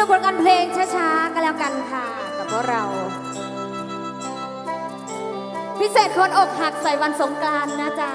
ดูผลกานเพลงช้าๆกันแล้วกันค่ะ กับพวกเรา พิเศษคนอกหักใส่วันสงกรานต์นะจ๊ะ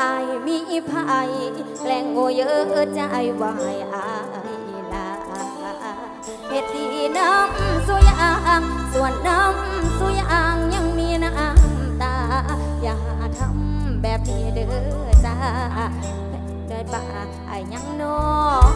อายมีภัยแรงโง่เยอะใจวายอายลาเฮ็ดดีน้ำสุยางส่วนน้ำสุยางยังมีน้ำตา อย่าทำแบบนี้เด้อจ้าเดินป่าไอยังน้อง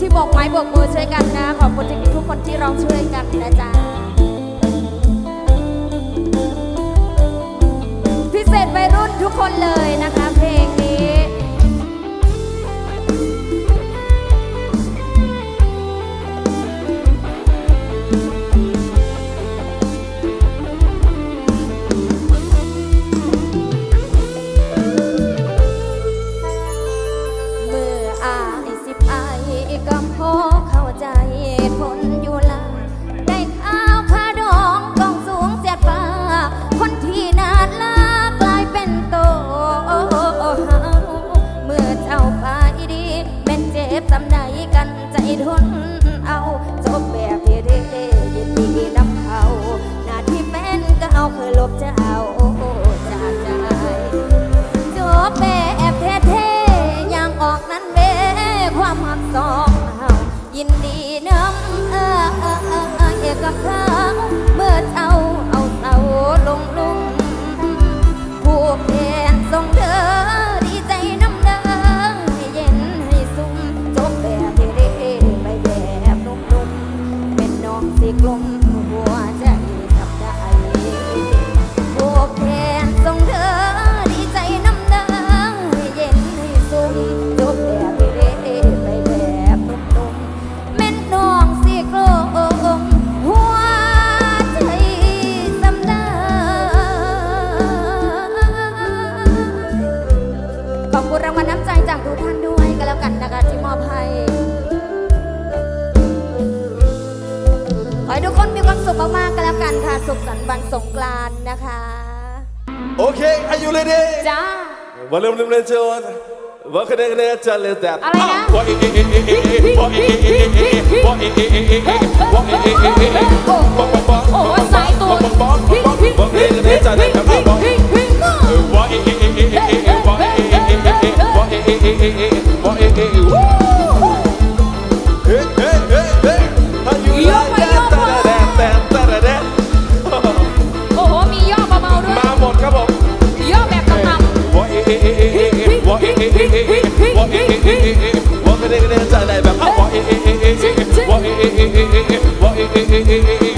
ที่บอกไม้บอกมือช่วยกันนะ ขอบคุณทุกคนที่ร้องช่วยกันนะจ๊ะพิเศษวัยรุ่นทุกคนเลยนะคะเพลงนี้ อยู่เลยดิจ้าวันลืมลืมเลยจ้นว่าคะแนนคะแนนจะเลยแต่อะไรนะว่าเอเอเอเอเอว่าเอเอเอเอเอว่าเอเอเอเอเอว่าเอเอเอเอเอบ๊อบบ๊อบบ๊อบโอ้โหสายตัวบ๊อบบ๊อบบ๊อบว่าคะแนนคะแนนจะเลยแต่บ๊อบบ๊อบว่าเอเอเอเอเอเอว่าเอเอเอเอเอว่าเอเอเอเอเอ ei, ei, ei.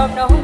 ที่ต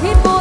hit bull.